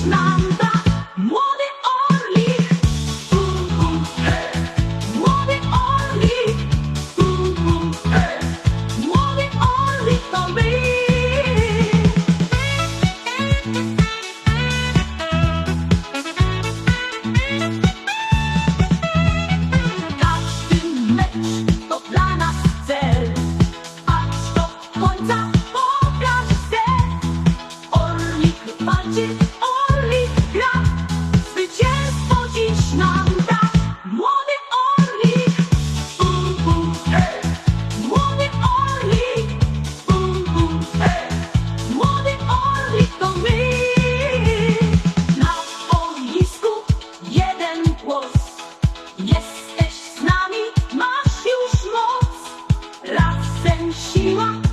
już nam Młody orlik Bum, bum, hej Młody orlik Bum, bum, hej Młody orlik to my. Każdy mecz to dla nas cel Aż do końca pokaże się Orlik walczy Jesteś z nami, masz już moc, razem siła.